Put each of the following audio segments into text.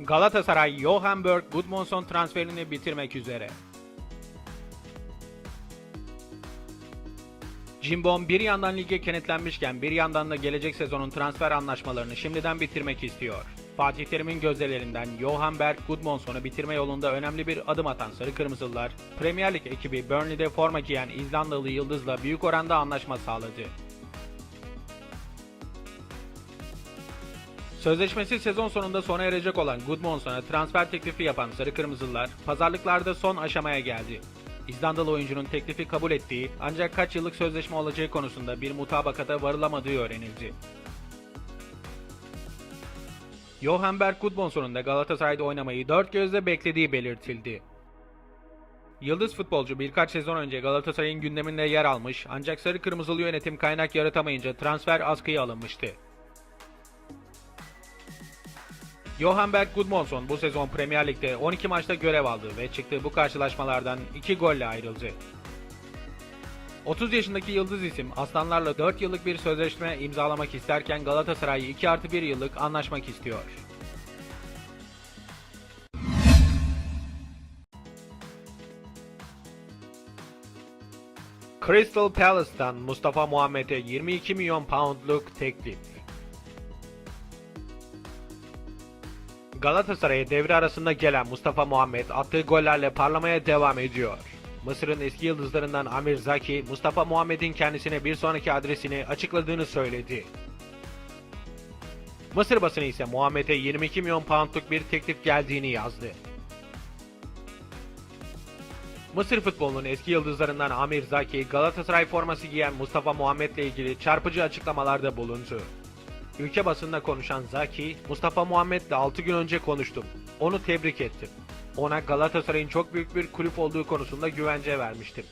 Galatasaray, Johan Berg, Gudmundsson transferini bitirmek üzere. Cimbom bir yandan lige kenetlenmişken bir yandan da gelecek sezonun transfer anlaşmalarını şimdiden bitirmek istiyor. Fatih Terim'in gözlerinden Johan Berg Gudmundsson'u bitirme yolunda önemli bir adım atan Sarı Kırmızılılar, Premier Lig ekibi Burnley'de forma giyen İzlandalı Yıldız'la büyük oranda anlaşma sağladı. Sözleşmesi sezon sonunda sona erecek olan Gudmundsson'a transfer teklifi yapan Sarı Kırmızılılar, pazarlıklarda son aşamaya geldi. İzlandalı oyuncunun teklifi kabul ettiği ancak kaç yıllık sözleşme olacağı konusunda bir mutabakata varılamadığı öğrenildi. Johan Berg Gudmundsson'un da Galatasaray'da oynamayı dört gözle beklediği belirtildi. Yıldız futbolcu birkaç sezon önce Galatasaray'ın gündeminde yer almış ancak Sarı Kırmızılı yönetim kaynak yaratamayınca transfer askıya alınmıştı. Johan Berg Gudmundsson bu sezon Premier Lig'de 12 maçta görev aldı ve çıktığı bu karşılaşmalardan 2 golle ayrıldı. 30 yaşındaki yıldız isim Aslanlarla 4 yıllık bir sözleşme imzalamak isterken Galatasaray 2 artı 1 yıllık anlaşmak istiyor. Crystal Palace'tan Mustafa Muhammed'e 22 milyon poundluk teklif. Galatasaray'a devre arasında gelen Mustafa Muhammed attığı gollerle parlamaya devam ediyor. Mısır'ın eski yıldızlarından Amir Zaki, Mustafa Muhammed'in kendisine bir sonraki adresini açıkladığını söyledi. Mısır basını ise Muhammed'e 22 milyon poundluk bir teklif geldiğini yazdı. Mısır futbolunun eski yıldızlarından Amir Zaki, Galatasaray forması giyen Mustafa Muhammed ile ilgili çarpıcı açıklamalarda bulundu. Ülke basında konuşan Zaki, Mustafa Muhammed'le 6 gün önce konuştum. Onu tebrik ettim. Ona Galatasaray'ın çok büyük bir kulüp olduğu konusunda güvence vermiştim.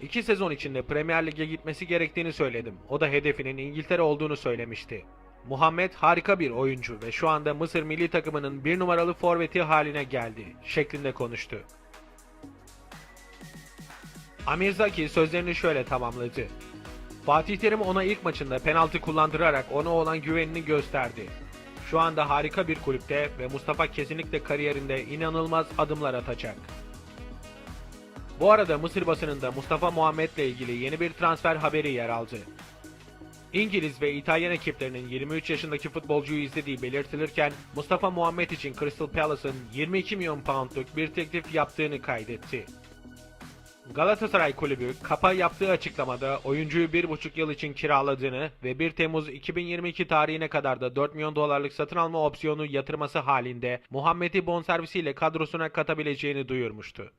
İki sezon içinde Premier Lig'e gitmesi gerektiğini söyledim. O da hedefinin İngiltere olduğunu söylemişti. Muhammed harika bir oyuncu ve şu anda Mısır milli takımının bir numaralı forveti haline geldi şeklinde konuştu. Amir Zaki sözlerini şöyle tamamladı. Fatih Terim ona ilk maçında penaltı kullandırarak ona olan güvenini gösterdi. Şu anda harika bir kulüpte ve Mustafa kesinlikle kariyerinde inanılmaz adımlar atacak. Bu arada Mısır basınında Mustafa Muhammed ile ilgili yeni bir transfer haberi yer aldı. İngiliz ve İtalyan ekiplerinin 23 yaşındaki futbolcuyu izlediği belirtilirken Mustafa Muhammed için Crystal Palace'ın 22 milyon poundluk bir teklif yaptığını kaydetti. Galatasaray Kulübü Kapa yaptığı açıklamada oyuncuyu 1,5 yıl için kiraladığını ve 1 Temmuz 2022 tarihine kadar da 4 milyon dolarlık satın alma opsiyonu yatırması halinde Muhammed'i bonservisiyle kadrosuna katabileceğini duyurmuştu.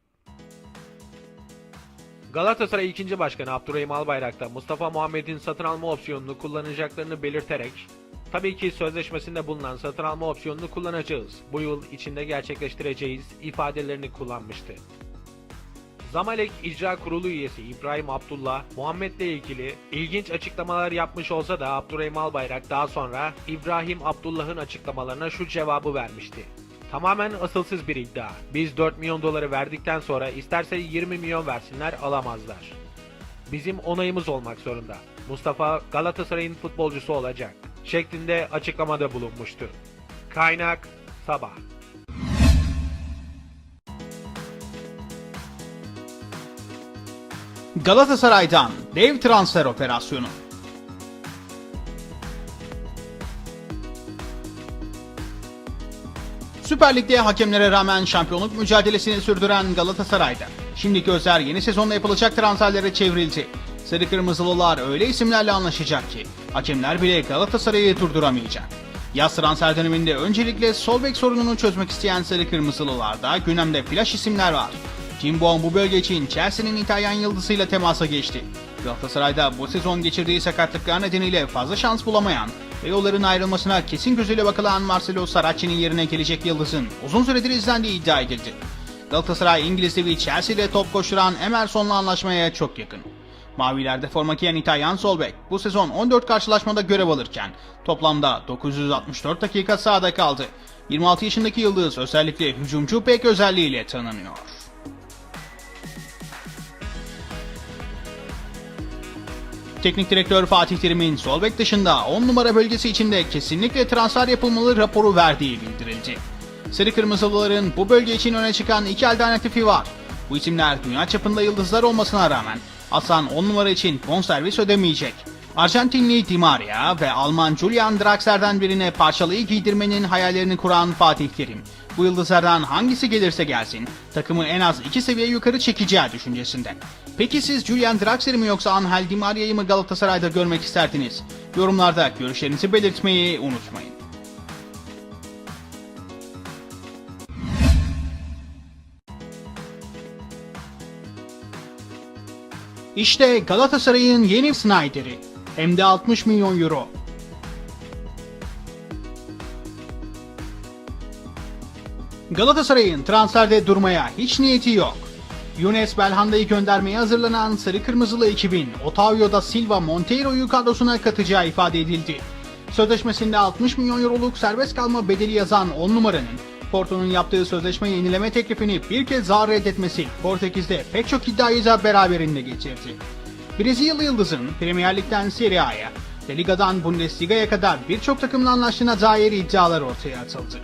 Galatasaray 2. Başkanı Abdurrahim Albayrak da Mustafa Muhammed'in satın alma opsiyonunu kullanacaklarını belirterek Tabii ki sözleşmesinde bulunan satın alma opsiyonunu kullanacağız. Bu yıl içinde gerçekleştireceğiz ifadelerini kullanmıştı. Zamalek İcra Kurulu üyesi İbrahim Abdullah, Muhammed'le ilgili ilginç açıklamalar yapmış olsa da Abdurrahim Albayrak daha sonra İbrahim Abdullah'ın açıklamalarına şu cevabı vermişti. Tamamen asılsız bir iddia. Biz 4 milyon doları verdikten sonra isterse 20 milyon versinler alamazlar. Bizim onayımız olmak zorunda. Mustafa Galatasaray'ın futbolcusu olacak. Şeklinde açıklamada bulunmuştu. Kaynak Sabah. Galatasaray'dan dev transfer operasyonu. Süper Lig'de hakemlere rağmen şampiyonluk mücadelesini sürdüren Galatasaray'da şimdi gözler yeni sezonda yapılacak transferlere çevrildi. Sarı Kırmızılılar öyle isimlerle anlaşacak ki hakemler bile Galatasaray'ı durduramayacak. Yaz transfer döneminde öncelikle sol bek sorununu çözmek isteyen Sarı Kırmızılılarda gündemde flash isimler var. Cimbom bu bölge için Chelsea'nin İtalyan yıldızıyla temasa geçti. Galatasaray'da bu sezon geçirdiği sakatlıklar nedeniyle fazla şans bulamayan ve yolların ayrılmasına kesin gözüyle bakılan Marcelo Saracchi'nin yerine gelecek yıldızın uzun süredir izlendiği iddia edildi. Galatasaray İngiliz devi Chelsea ile top koşturan Emerson'la anlaşmaya çok yakın. Mavilerde forma giyen İtalyan Solbek bu sezon 14 karşılaşmada görev alırken toplamda 964 dakika sahada kaldı. 26 yaşındaki yıldız özellikle hücumcu pek özelliğiyle tanınıyor. Teknik direktör Fatih Terim'in sol bek dışında 10 numara bölgesi içinde kesinlikle transfer yapılmalı raporu verdiği bildirildi. Sarı Kırmızılıların bu bölge için öne çıkan iki alternatifi var. Bu isimler dünya çapında yıldızlar olmasına rağmen Hasan 10 numara için bonservis ödemeyecek. Arjantinli Di Maria ve Alman Julian Draxler'den birine parçalıyı giydirmenin hayallerini kuran Fatih Terim, bu yıldızlardan hangisi gelirse gelsin takımı en az iki seviye yukarı çekeceği düşüncesinde. Peki siz Julian Draxler'i mi yoksa Angel Di Maria'yı mı Galatasaray'da görmek isterdiniz? Yorumlarda görüşlerinizi belirtmeyi unutmayın. İşte Galatasaray'ın yeni Snyder'i. Hem de 60 milyon euro. Galatasaray'ın transferde durmaya hiç niyeti yok. Yunus Belhanda'yı göndermeye hazırlanan Sarı Kırmızılı ekibin Otavio da Silva Monteiro'yu kadrosuna katacağı ifade edildi. Sözleşmesinde 60 milyon euroluk serbest kalma bedeli yazan 10 numaranın Porto'nun yaptığı sözleşme yenileme teklifini bir kez daha reddetmesi Portekiz'de pek çok iddiayı da beraberinde getirdi. Brezilyalı Yıldız'ın Premier Lig'den Serie A'ya ve Liga'dan Bundesliga'ya kadar birçok takımla anlaştığına dair iddialar ortaya atıldı.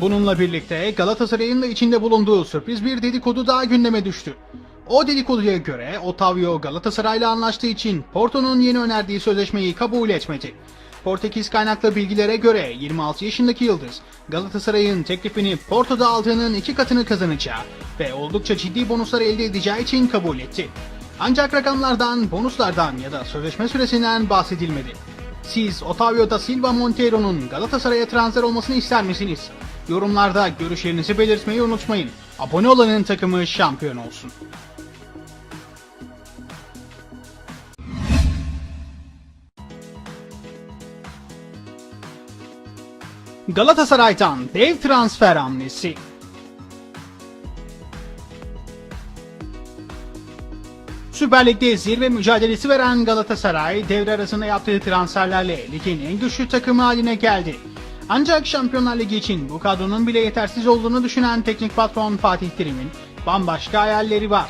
Bununla birlikte Galatasaray'ın da içinde bulunduğu sürpriz bir dedikodu daha gündeme düştü. O dedikoduya göre Otavio Galatasaray'la anlaştığı için Porto'nun yeni önerdiği sözleşmeyi kabul etmedi. Portekiz kaynaklı bilgilere göre 26 yaşındaki Yıldız, Galatasaray'ın teklifini Porto'da aldığının iki katını kazanacağı ve oldukça ciddi bonuslar elde edeceği için kabul etti. Ancak rakamlardan, bonuslardan ya da sözleşme süresinden bahsedilmedi. Siz Otavio da Silva Monteiro'nun Galatasaray'a transfer olmasını ister misiniz? Yorumlarda görüşlerinizi belirtmeyi unutmayın. Abone olanın takımı şampiyon olsun. Galatasaray'dan dev transfer hamlesi. Süper Lig'de zirve mücadelesi veren Galatasaray devre arasında yaptığı transferlerle ligin en güçlü takımı haline geldi. Ancak Şampiyonlar Ligi için bu kadronun bile yetersiz olduğunu düşünen teknik patron Fatih Terim'in bambaşka hayalleri var.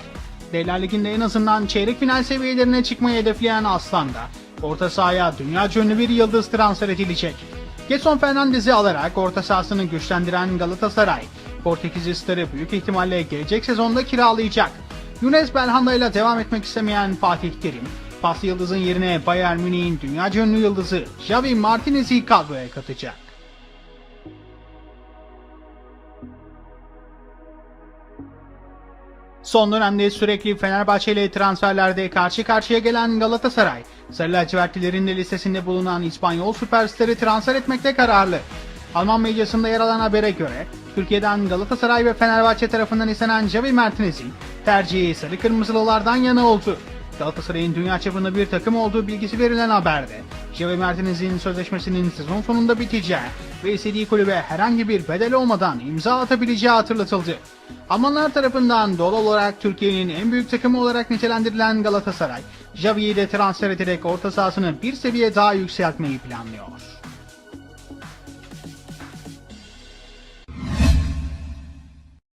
Devler Ligi'nde en azından çeyrek final seviyelerine çıkmayı hedefleyen Aslan'da orta sahaya dünya ünlü bir yıldız transfer edilecek. Getson Fernandez'i alarak orta sahasını güçlendiren Galatasaray, Portekizli starı büyük ihtimalle gelecek sezonda kiralayacak. Yunus Belhanda ile devam etmek istemeyen Fatih Terim, paslı yıldızın yerine Bayern Münih'in dünya ünlü yıldızı Javi Martinez'i kadroya katacak. Son dönemde sürekli Fenerbahçe ile transferlerde karşı karşıya gelen Galatasaray, Sarı lacivertlilerin de listesinde bulunan İspanyol süperstarı transfer etmekte kararlı. Alman medyasında yer alan habere göre, Türkiye'den Galatasaray ve Fenerbahçe tarafından istenen Javi Martinez'in tercihi Sarı Kırmızılılardan yana oldu. Galatasaray'ın dünya çapında bir takım olduğu bilgisi verilen haberde, Javi Martinez'in sözleşmesinin sezon sonunda biteceği ve istediği kulübe herhangi bir bedel olmadan imza atabileceği hatırlatıldı. Almanlar tarafından doğal olarak Türkiye'nin en büyük takımı olarak nitelendirilen Galatasaray, Javi'yi de transfer ederek orta sahasını bir seviye daha yükseltmeyi planlıyor.